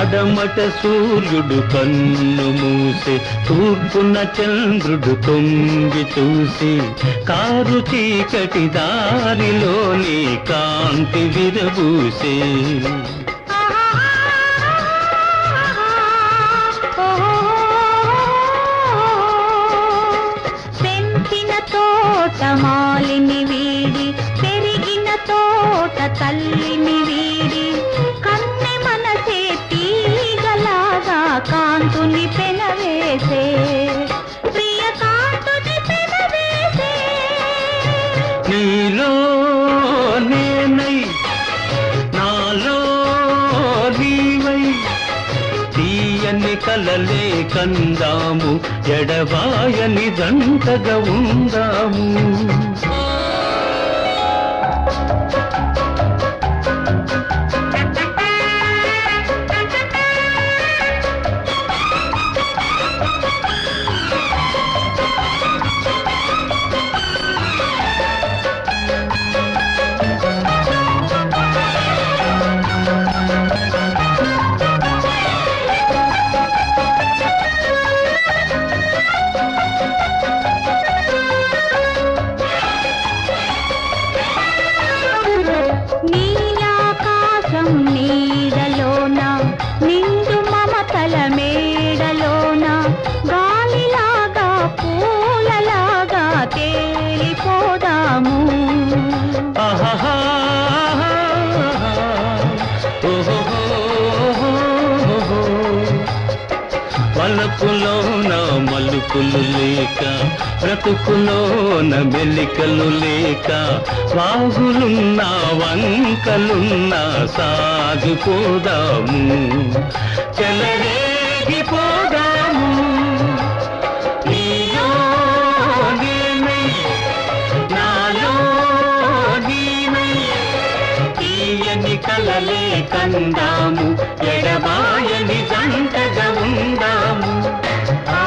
పడమట సూర్యుడు కన్ను మూసి తూర్పున చంద్రుడు తొంగి చూసి కారు చీకటి దారిలోని కాంతి విరబూసే. పెంచిన తోట మాలిని వీడి పెరిగిన తోట తల్లిని వీడి. పెనవేసే ప్రియ కాంతుని పెనవేసే. నీలో నేనై నాలో నీవై. తీయని కలలే కందాము ఎడబాయని జంటగా ఉందాము. మలుపులు లేక బ్రతుకులోన మెలికలు లేక వాగులున్నా వంకలున్నా సాగిపోదాము చెలరేగిపోదాము. నీలో నేనై, నాలో నీవై, తీయని కలలే కందాము ఎడబాయని జంటగా ఉందాము. ఆ